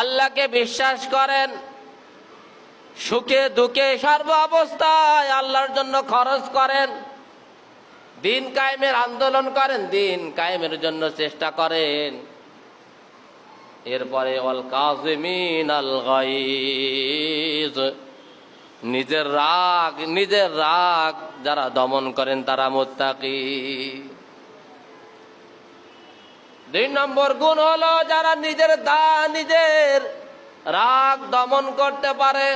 আল্লাহকে বিশ্বাস করেন। সুখে দুঃখে সর্ব অবস্থায় আল্লাহর জন্য খরচ করেন। দিন কায়েমের আন্দোলন করেন, দিন কায়েমের জন্য চেষ্টা করেন। এরপরে অল কাজমিন আল গাইজ নিজের রাগ নিজের রাগ যারা দমন করেন তারা মোত্তাকি। দুই নম্বর গুণ হলো যারা নিজের দা নিজের রাগ দমন করতে পারে।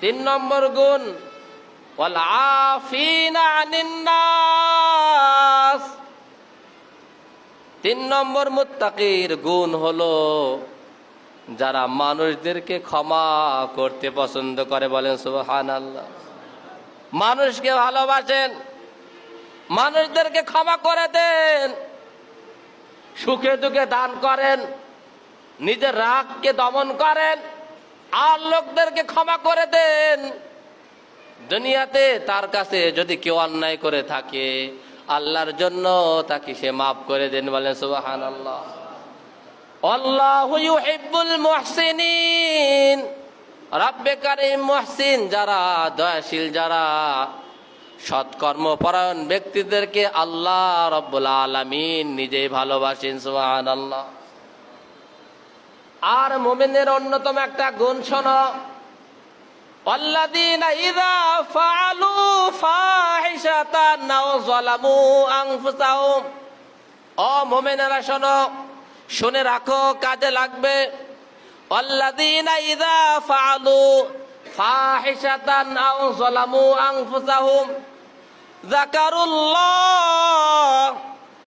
তিন নম্বর গুণ তিন নম্বর মুত্তাকির গুণ হলো যারা মানুষদেরকে ক্ষমা করতে পছন্দ করে বলেন সুবহান আল্লাহ মানুষকে ভালোবাসেন, মানুষদেরকে ক্ষমা করে দেন। সুখে দুঃখে দান করেন, নিজের রাগকে দমন করেন, আর লোকদেরকে ক্ষমা করে দেন। দুনিয়াতে তার কাছে যদি কেউ অন্যায় করে থাকে, আল্লাহর জন্য তাকে সে মাফ করে দেন বলেন সুবাহান আল্লাহ মুহসিন যারা, দয়াশীল যারা সৎকর্ম পরায়ণ ব্যক্তিদেরকে আল্লাহ রব্বুল আলামিন নিজেই ভালোবাসেন সুবহান আল্লাহ আর মোমেনের অন্যতম একটা গুণ শোনো والذين إذا فعلوا فاحشة أو ظلموا أنفسهم ও মোমেনেরা শোনো শুনে রাখো কাজে লাগবে والذين إذا فعلوا ফাহিশাতান আও যালামু আনফুসাহুম। যাকারুল্লাহ